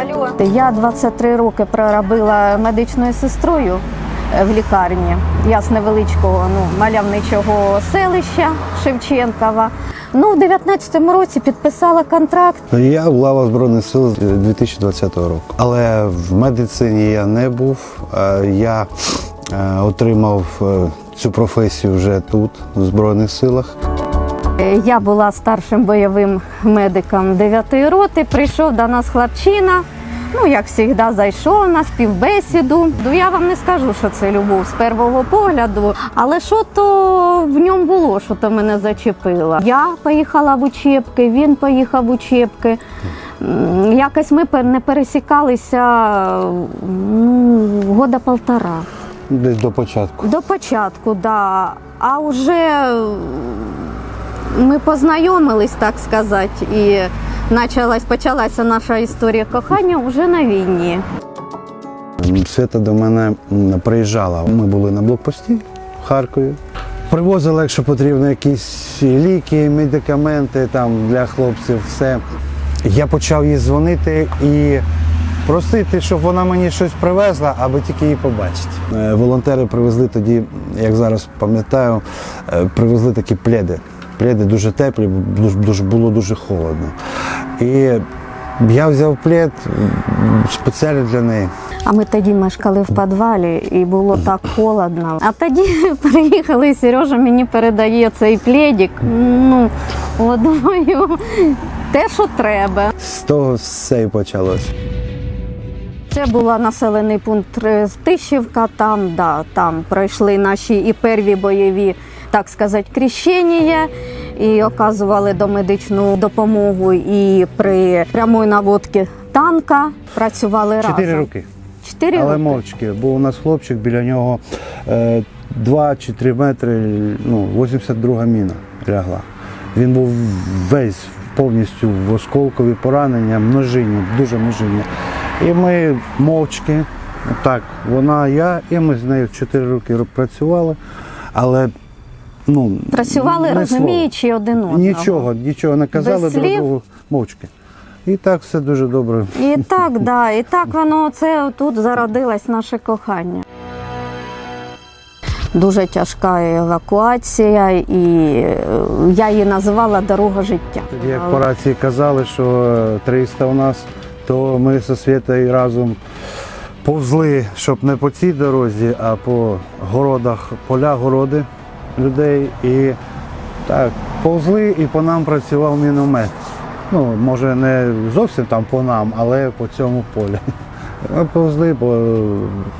Алло. Я 23 роки проробила медичною сестрою е, в лікарні. Я з невеличкого ну, мальовничого селища Шевченкова. Ну, в 19-му році підписала контракт. Я в лава Збройних сил 2020 року. Але в медицині я не був. Е, Я е, отримав цю професію вже тут, в Збройних силах. Е, Я була старшим бойовим медиком 9-ї роти. Прийшов до нас хлопчина. Ну, як завжди, зайшов на співбесіду. Ну, я вам не скажу, що це любов з першого погляду, але що то в ньому було, що то мене зачепило. Я поїхала в учебки, він поїхав в учебки. Якось ми не пересікалися ну, года полтора. Десь до початку. До початку, да. А вже ми познайомились, так сказати, і почалась, почалася наша історія кохання вже на війні. Свята до мене приїжджала. Ми були на блокпості в Харкові. Привозила, якщо потрібно, якісь ліки, медикаменти там для хлопців, все. Я почав їй дзвонити і просити, щоб вона мені щось привезла, аби тільки її побачити. Е, Волонтери привезли тоді, як зараз пам'ятаю, е, привезли такі пледи. Пледи дуже теплі, дуже, було дуже холодно. І я взяв плед спеціально для неї. А ми тоді мешкали в підвалі і було так холодно. А тоді приїхали, і Сережа мені передає цей пледик. Ну, от думаю, те, що треба. З того все і почалося. Це був населений пункт Тищівка. Там, да, там пройшли наші і перві бойові, так сказати, крещення. І оказували домедичну допомогу і при прямої наводці танка працювали Чотири роки. Чотири Але роки. мовчки, бо у нас хлопчик біля нього е, 2 чи 3 метри, ну, 82 міна лягла. Він був весь повністю в осколкові поранення, множинні, дуже множинні. І ми мовчки, так, вона, я, і ми з нею 4 роки працювали, але ну, Працювали, не розуміючи один одного. Нічого, нічого не казали Без слів? другу мовчки. І так все дуже добре. І так, да, і так воно це тут зародилось наше кохання. Дуже тяжка евакуація, і е, я її називала дорога життя. Як по рації казали, що е, 300 у нас, то ми зі Світою разом повзли, щоб не по цій дорозі, а по городах, поля, городи людей. І так, повзли і по нам працював міномет. Ну, може, не зовсім там по нам, але по цьому полі. Ми повзли, бо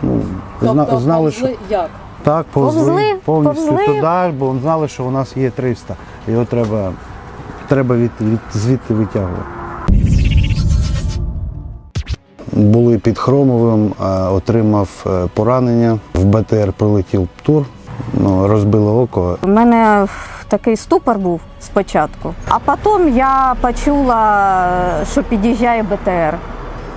ну, Тобто знали, що повзли як? так, повзли, Повзли, повністю повзли. туди, бо знали, що у нас є 300. Його треба, треба від, від, звідти витягувати. Були під Хромовим, отримав е, поранення. В БТР прилетів тур, ну, розбило око. У мене такий ступор був спочатку, а потім я почула, що під'їжджає БТР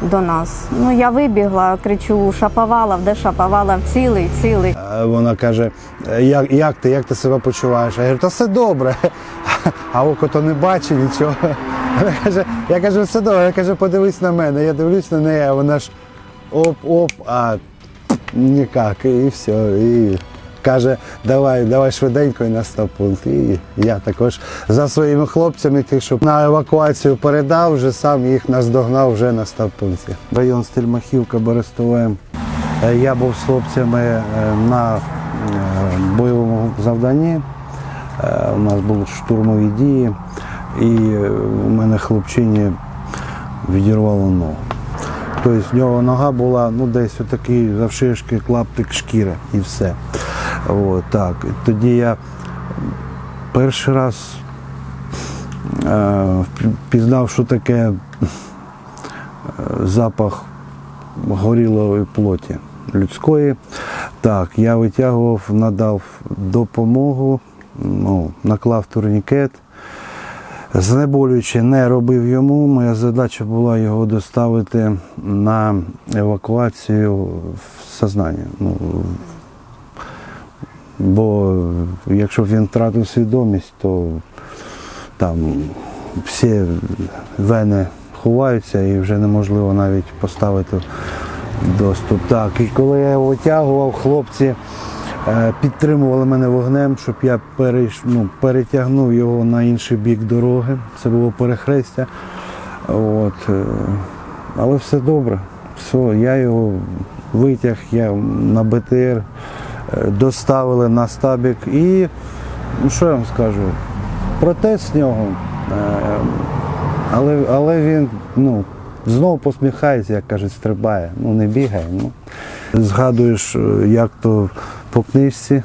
до нас. Ну я вибігла, кричу Шаповалов, де Шаповалов, цілий, цілий. Вона каже, «Е, як, як ти, як ти себе почуваєш? Я говорю, та все добре. А око то не бачить нічого. Вона каже, я кажу, все добре. Я кажу, подивись на мене. Я дивлюсь на неї, а вона ж оп-оп, а ніяк. І все. І каже, давай, давай швиденько і на стопункт. І я також за своїми хлопцями, тих, що на евакуацію передав, вже сам їх наздогнав вже на стопункті. Район Стельмахівка, Берестове. Е, Я був з хлопцями е, на е, бойовому завданні. У нас були штурмові дії, і у мене хлопчині відірвало ногу. Тобто в нього нога була ну, десь отакий завшишки клаптик шкіри і все. От, так. Тоді я перший раз е, пізнав, що таке е, запах горілої плоті людської. Так, я витягував, надав допомогу, ну, наклав турнікет. Знеболюючи не робив йому. Моя задача була його доставити на евакуацію в сознання. Ну, бо якщо він втратив свідомість, то там всі вени ховаються і вже неможливо навіть поставити доступ. Так, і коли я його витягував, хлопці е, підтримували мене вогнем, щоб я перейш, ну, перетягнув його на інший бік дороги. Це було перехрестя. От, е, але все добре. Все, я його витяг, я на БТР доставили на стабік і ну що я вам скажу, протез з нього. е, Але, але він ну, знову посміхається, як кажуть, стрибає. Ну не бігає. Ну. Згадуєш, е, як то по книжці,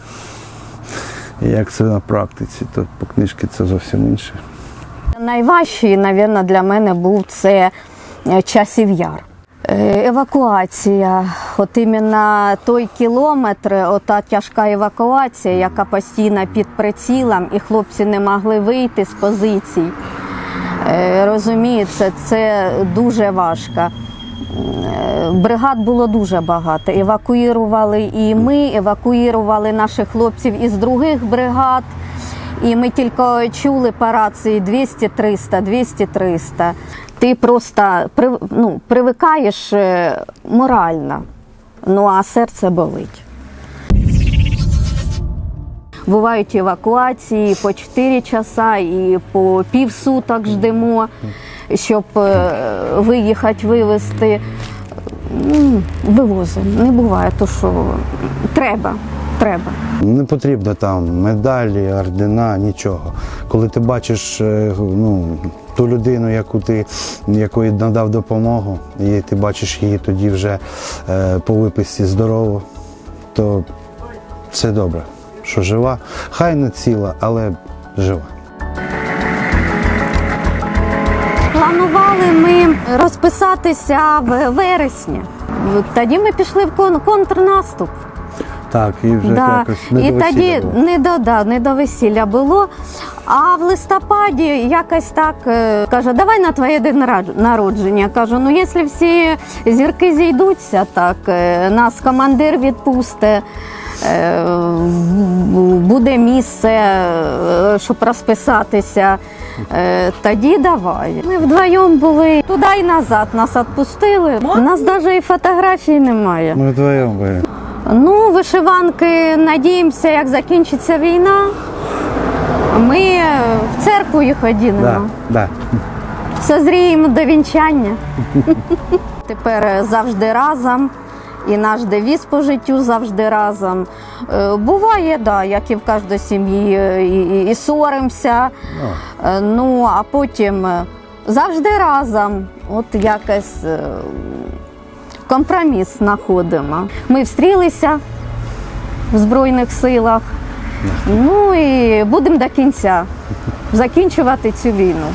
як це на практиці, то по книжці це зовсім інше. Найважчий, мабуть, для мене був це е, часів яр. Е, Евакуація, от іменно той кілометр, ота тяжка евакуація, яка постійно під прицілом, і хлопці не могли вийти з позицій. Е, Розумієте, це дуже важко. Е, Бригад було дуже багато. Евакуювали і ми, евакуювали наших хлопців із других бригад. І ми тільки чули по рації 200-300, 200-300. Ти просто ну, привикаєш е, морально, ну а серце болить. Бувають евакуації по 4 часа і по півсуток ждемо, щоб е, виїхати, вивезти. Вивозимо. Не буває, то що треба, треба. Не потрібно там медалі, ордена, нічого. Коли ти бачиш е, ну, ту людину, яку ти якої надав допомогу, і ти бачиш її тоді вже е, по виписці здорово, то це добре, що жива. Хай не ціла, але жива. Планували ми розписатися в вересні. Тоді ми пішли в контрнаступ. Так, і вже Да. якось не І до тоді було. не до, да, не до весілля було. А в листопаді якось так е, каже, давай на твоє день народження. Кажу, ну якщо всі зірки зійдуться, так е, нас командир відпусте. е, Буде місце, е, щоб розписатися. Е, Тоді давай. Ми вдвоєм були туди і назад. Нас відпустили. У нас навіть і фотографій немає. Ми вдвоєм були. Ну, вишиванки, надіємося, як закінчиться війна. Ми в церкву їх одінемо. Да, да. Созріємо до вінчання. Тепер завжди разом. І наш девіз по життю завжди разом. Е, Буває, да, як і в кожній сім'ї, е, і, і, і соримося. Е, Ну, а потім завжди разом. От якось компроміс знаходимо. Ми встрілися в Збройних силах. Ну і будемо до кінця закінчувати цю війну.